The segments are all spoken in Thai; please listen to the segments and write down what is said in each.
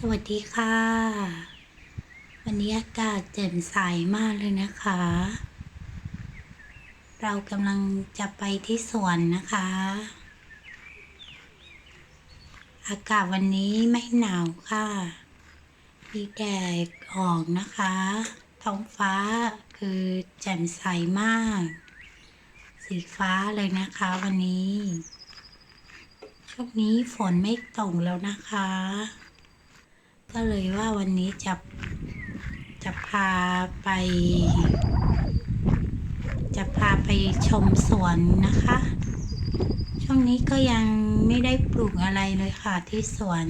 สวัสดีค่ะ วันนี้อากาศแจ่มใสมากเลยนะคะ เรากำลังจะไปที่สวนนะคะ อากาศวันนี้ไม่หนาวค่ะมีแดดออกนะคะ ท้องฟ้าคือแจ่มใสมาก สีฟ้าเลยนะคะวันนี้ ช่วงนี้ฝนไม่ตกแล้วนะคะ ก็เลยว่าวันนี้จะจะพาไป จะพาไปชมสวนนะคะ ช่วงนี้ก็ยังไม่ได้ปลูกอะไรเลยค่ะที่สวน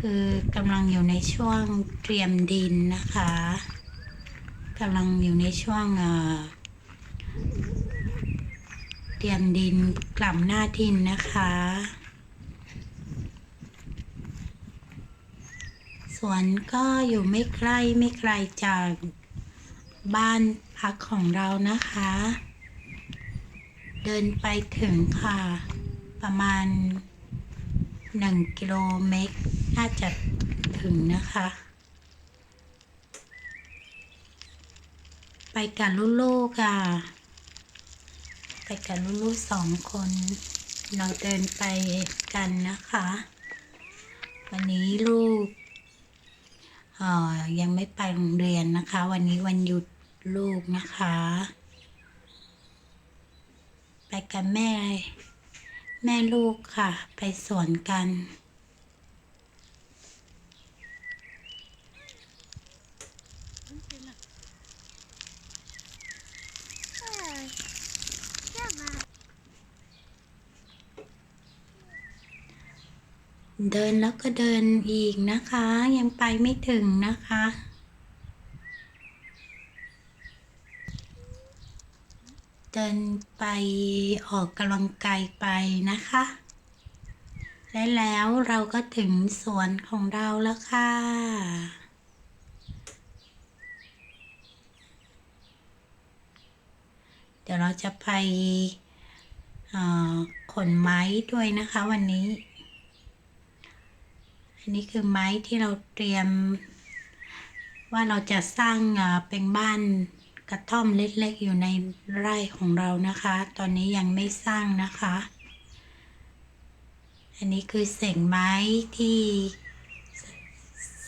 คือกำลังอยู่ในช่วงเตรียมดินนะคะกำลังอยู่ในช่วงเตรียมดินกล่ำหน้าดินนะคะ วนก็อยู่ไม่ใกล้ไม่ไกลจากบ้านพักของเรานะคะ เดินไปถึงค่ะ ประมาณหนึ่งกิโลเมตร น่าจะถึงนะคะ ไปกับลูกๆอะ ไปกับลูกๆสองคน เราเดินไปกันนะคะ วันนี้ลูก ยังไม่ไปโรงเรียนนะคะ วันนี้วันหยุดลูกนะคะ ไปกับแม่ แม่ลูกค่ะ ไปสวนกัน เดินแล้วก็เดินอีกนะคะ ยังไปไม่ถึงนะคะ เดินไปออกกำลังกายไปนะคะ และแล้วเราก็ถึงสวนของเราแล้วค่ะเดี๋ยวเราจะไปขนไม้ด้วยนะคะวันนี้ อันนี้คือไม้ที่เราเตรียม ว่าเราจะสร้างเป็นบ้านกระท่อมเล็กๆอยู่ในไร่ของเรานะคะ ตอนนี้ยังไม่สร้างนะคะ อันนี้คือเศษไม้ที่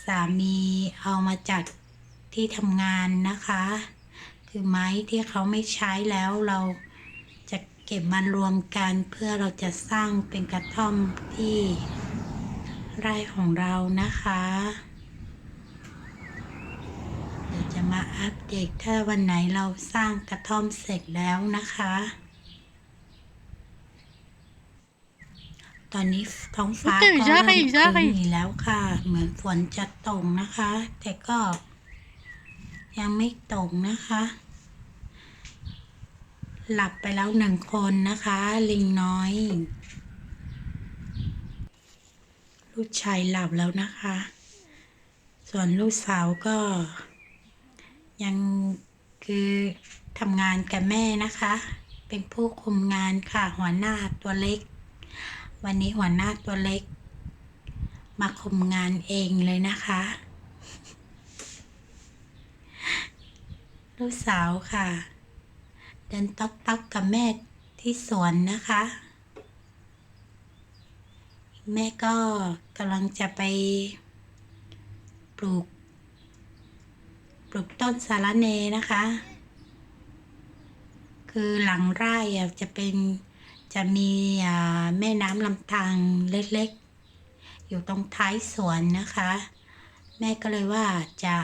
สามีเอามาจากที่ทำงานนะคะ คือไม้ที่เขาไม่ใช้แล้วเราจะเก็บมารวมกันเพื่อเราจะสร้างเป็นกระท่อมที่ ไร่ของเรานะคะเดี๋ยวจะมาอัปเดตถ้าวันไหนเราสร้างกระท่อมเสร็จแล้วนะคะ ตอนนี้ท้องฟ้าก็เริ่มครึ้มอีกแล้วค่ะ เหมือนฝนจะตกนะคะ แต่ก็ยังไม่ตกนะคะ หลับไปแล้วหนึ่งคนนะคะ ลิงน้อย ลูกชายหลับแล้วนะคะ ส่วนลูกสาวก็ ยังคือทำงานกับแม่นะคะ เป็นผู้คุมงานค่ะ หัวหน้าตัวเล็ก วันนี้หัวหน้าตัวเล็ก มาคุมงานเองเลยนะคะ ลูกสาวค่ะ เดินต๊อกต๊อกกับแม่ที่สวนนะคะ แม่ก็กำลังจะไป ปลูก ปลูกต้นสาระเนนะคะ คือหลังไร่จะเป็นจะมีแม่น้ำลำธารเล็กๆ อยู่ตรงท้ายสวนนะคะ แม่ก็เลยว่าจะ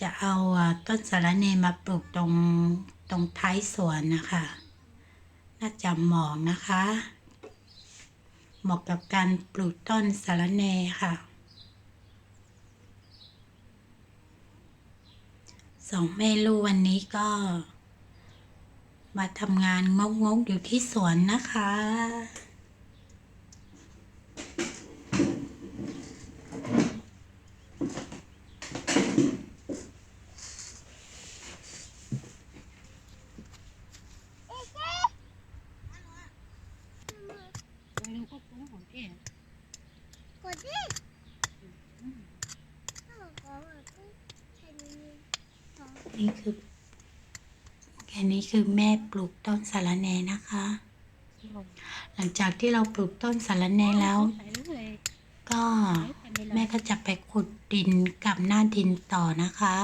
จะเอาอ่าต้นสาระเนมาปลูกตรงตรงท้ายสวนนะคะ น่าจะเหมาะนะคะ เหมาะกับการปลูกต้นสาระแหน่ค่ะ สองแม่ลูกวันนี้ก็ มาทำงานงกงกๆอยู่ที่สวนนะคะ นี่คือแค่นี้คือแม่ปลูกต้นสาระแหนนะคะ หลังจากที่เราปลูกต้นสาระแหนแล้ว ก็แม่ก็จะไปขุดดินกับหน้าดินต่อนะคะ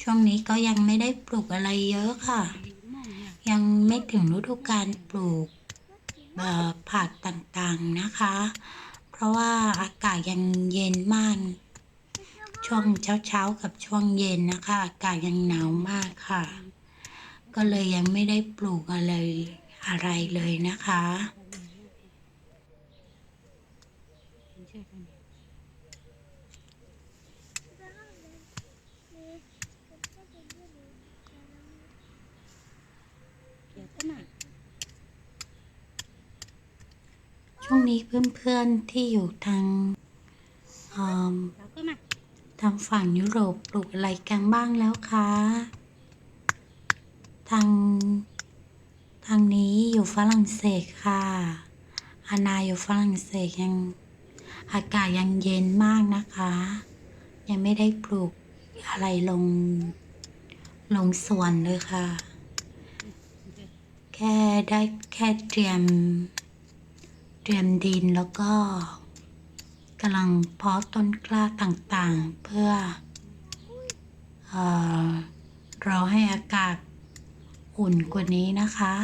ช่วงนี้ก็ยังไม่ได้ปลูกอะไรเยอะค่ะ ยังไม่ถึงฤดูการปลูก ผักต่างๆนะคะ เพราะว่าอากาศยังเย็นมาก ช่วงเช้าๆกับช่วงเย็นนะคะ อากาศยังหนาวมากค่ะ ก็เลยยังไม่ได้ปลูกอะไรอะไรเลยนะคะ ช่วงนี้เพื่อนๆที่อยู่ทางทางฝั่งยุโรปปลูกอะไรกันบ้างแล้วคะทางทางนี้อยู่ฝรั่งเศสค่ะอานาอยู่ฝรั่งเศสยังอากาศยังเย็นมากนะคะ ยังไม่ได้ปลูกอะไรลงลงสวนเลยค่ะ แค่ได้แค่เตรียม เตรียมดินแล้วก็กำลังเพาะต้นกล้าต่างๆ เพื่อเออรอให้อากาศอุ่นกว่านี้นะคะ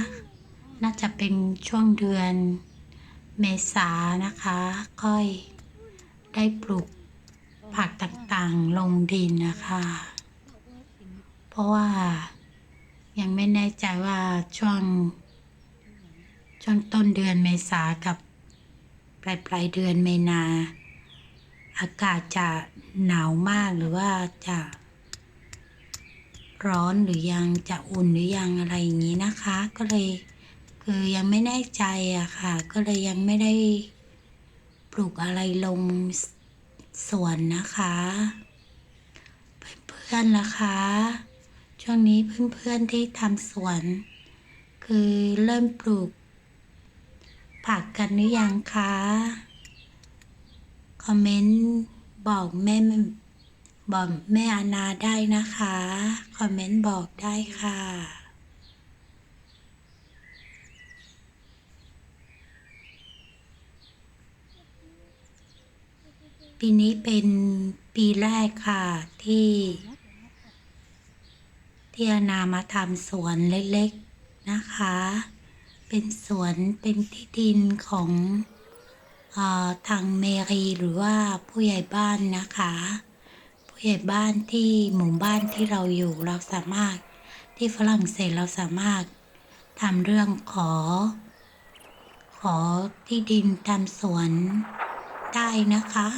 น่าจะเป็นช่วงเดือนเมษานะคะ ค่อยได้ปลูกผักต่างๆลงดินนะคะ เพราะว่ายังไม่แน่ใจว่าช่วงช่วงต้นเดือนเมษากับ ลายปลายเดือนเมนา อากาศจะหนาวมากหรือว่าจะร้อนหรือยังจะอุ่นหรือยังอะไรอย่างนี้นะคะ ก็เลยคือยังไม่แน่ใจอะค่ะ ก็เลยยังไม่ได้ปลูกอะไรลงสวนนะคะ เพื่อนๆล่ะคะ ช่วงนี้เพื่อนๆที่ทำสวน คือเริ่มปลูก ผักกันหรือยังคะ คอมเมนต์บอกแม่บอกแม่อานาได้นะคะ คอมเมนต์บอกได้ค่ะปีนี้เป็นปีแรกค่ะที่ ที่อานามาทำสวนเล็กๆนะคะ เป็นสวนเป็นที่ดินของออทางเมรีหรือว่าผู้ใหญ่บ้านนะคะ ผู้ใหญ่บ้านที่หมู่บ้านที่เราอยู่เราสามารถที่ฝรั่งเศสเราสามารถทำเรื่องขอ ขอที่ดินทำสวนได้นะคะ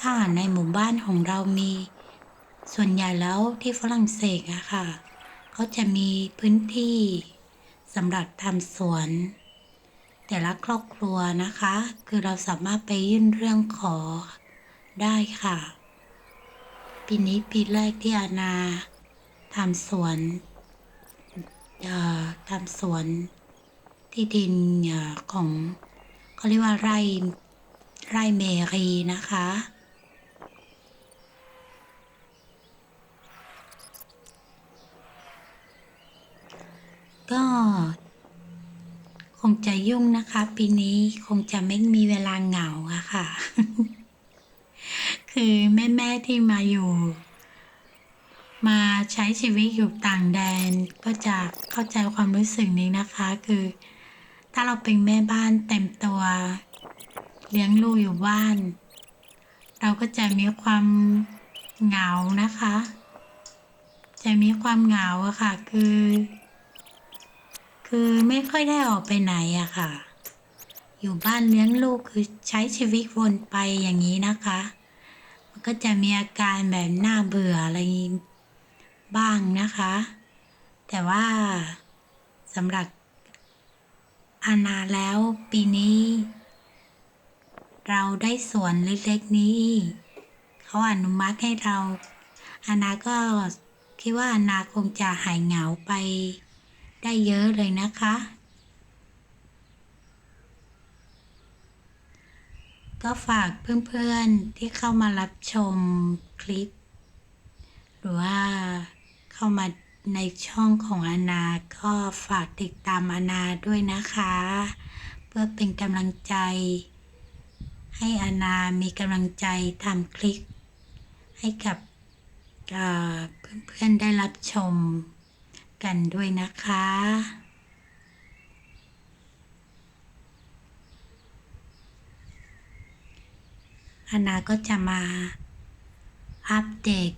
ถ้าในหมู่บ้านของเรามี ส่วนใหญ่แล้วที่ฝรั่งเศสอะค่ะเขาจะมีพื้นที่ สำหรับทำสวน แต่ละครอบครัวนะคะ คือเราสามารถไปยื่นเรื่องขอได้ค่ะ ปีนี้ปีแรกที่อาณาทำสวนเอ่อทำสวนที่ดินของเขาเรียกว่าไร่ไร่เมรีนะคะ ก็คงจะยุ่งนะคะ ปีนี้คงจะไม่มีเวลาเหงาอะค่ะ คือแม่ๆที่มาอยู่ มาใช้ชีวิตอยู่ต่างแดน ก็จะเข้าใจความรู้สึกนี้นะคะ คือ ถ้าเราเป็นแม่บ้านเต็มตัว เลี้ยงลูกอยู่บ้าน เราก็จะมีความเหงานะคะ จะมีความเหงาอะค่ะ คือ คือไม่ค่อยได้ออกไปไหนอะค่ะ อยู่บ้านเลี้ยงลูกคือใช้ชีวิตวนไปอย่างนี้นะคะ มันก็จะมีอาการแบบน่าเบื่ออะไรบ้างนะคะ แต่ว่าสำหรับอาณาแล้วปีนี้ เราได้สวนเล็กๆนี้ เขาอนุมัติให้เราอาณาก็คิดว่าอาณาคงจะหายเหงาไป ได้เยอะเลยนะคะ ก็ฝากเพื่อนๆที่เข้ามารับชมคลิป หรือว่าเข้ามาในช่องของอาณาก็ฝากติดตามอาณาด้วยนะคะ เพื่อเป็นกำลังใจ ให้อาณามีกำลังใจทำคลิปให้กับเพื่อนๆได้รับชม กันด้วยนะคะอาณาก็จะมาอัปเดต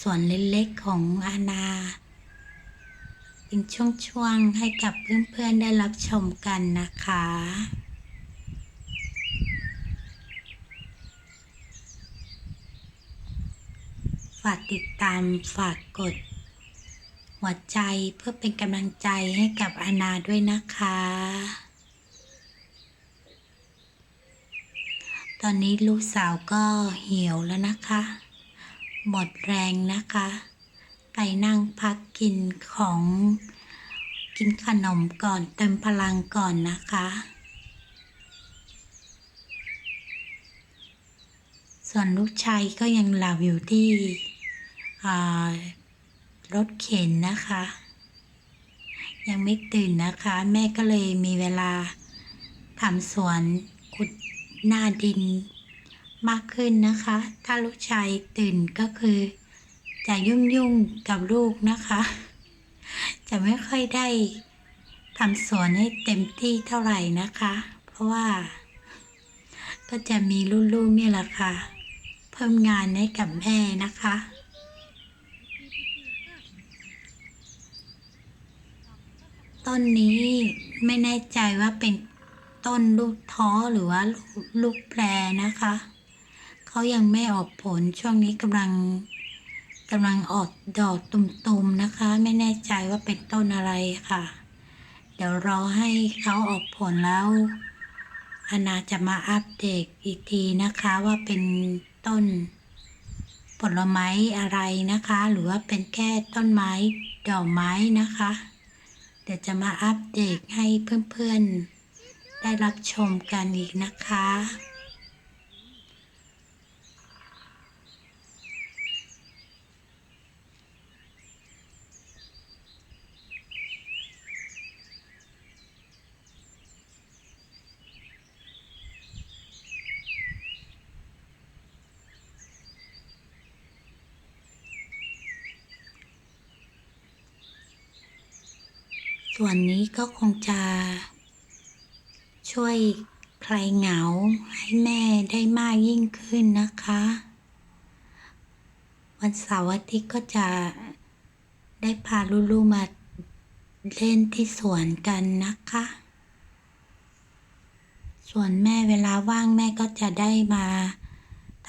ส่วนเล็กๆของอาณาเป็นช่วงๆให้กับเพื่อนๆได้รับชมกันนะคะฝากติดตามฝากกด หัวใจเพื่อเป็นกำลังใจให้กับอาณาด้วยนะคะ ตอนนี้ลูกสาวก็เหี่ยวแล้วนะคะ หมดแรงนะคะ ไปนั่งพักกินของกินขนมก่อนเติมพลังก่อนนะคะ ส่วนลูกชายก็ยังหลับอยู่ที่ รถเข็นนะคะ ยังไม่ตื่นนะคะ แม่ก็เลยมีเวลาทำสวนขุดหน้าดินมากขึ้นนะคะ ถ้าลูกชายตื่นก็คือ จะยุ่งยุ่งๆกับลูกนะคะ จะไม่ค่อยได้ทำสวนให้เต็มที่เท่าไหร่นะคะ เพราะว่า ก็จะมีลูกๆนี่แหละค่ะ เพิ่มงานให้กับแม่นะคะ ต้นนี้ไม่แน่ใจว่าเป็นต้นลูกท้อหรือว่าลูกแพรนะคะเขายังไม่ออกผลช่วงนี้กำลังกำลังออกดอกตุ่มๆนะคะ ไม่แน่ใจว่าเป็นต้นอะไรค่ะ เดี๋ยวรอให้เขาออกผลแล้วอาณาจะมาอัปเดตอีกทีนะคะว่าเป็นต้นผลไม้อะไรนะคะ หรือว่าเป็นแค่ต้นไม้ดอกไม้นะคะ เดี๋ยวจะมาอัปเดตให้เพื่อนๆ ได้รับชมกันอีกนะคะ ส่วนนี้ก็คงจะ ช่วยใคลายเหงาให้แม่ได้มากยิ่งขึ้นนะคะ วันเสาร์อาทิตย์ก็จะได้พาลูกๆมาเล่นที่สวนกันนะคะ ส่วนแม่เวลาว่างแม่ก็จะได้มา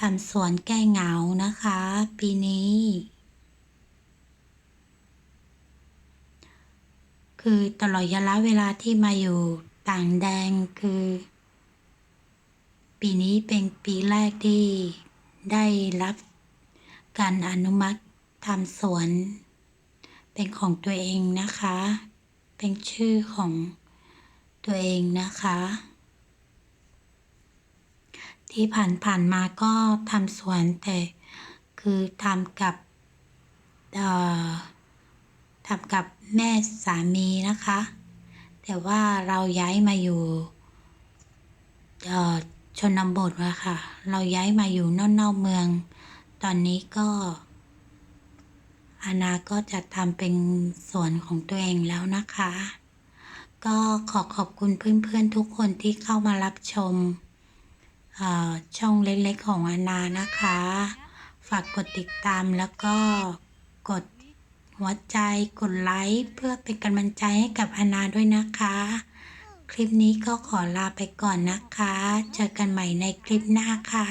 ทำสวนแก้เหงานะคะ ปีนี้ คือตลอดระยะเวลาที่มาอยู่ต่างแดนคือ ปีนี้เป็นปีแรกที่ได้รับการอนุมัติทำสวน เป็นของตัวเองนะคะ เป็นชื่อของตัวเองนะคะ ที่ผ่านๆมาก็ทำสวนแต่คือทำกับเอ่อ ทำกับแม่สามีนะคะ แต่ว่าเราย้ายมาอยู่เอ่อชนบทอะค่ะ เราย้ายมาอยู่นอกนอกเมือง ตอนนี้ก็อาณาก็จะทำเป็นสวนของตัวเองแล้วนะคะ ก็ขอขอบคุณเพื่อนๆทุกคนที่เข้ามารับชมช่องเล็กๆของอาณานะคะ ฝากกดติดตามแล้วก็กด หัวใจกดไลค์เพื่อเป็นกำลังใจให้กับอาณาด้วยนะคะ คลิปนี้ก็ขอลาไปก่อนนะคะ เจอกันใหม่ในคลิปหน้าค่ะ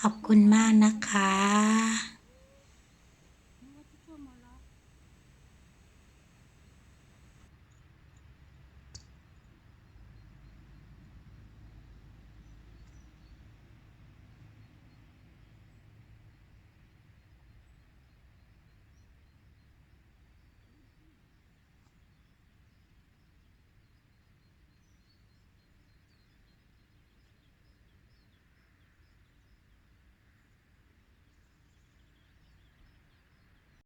ขอบคุณมากนะคะ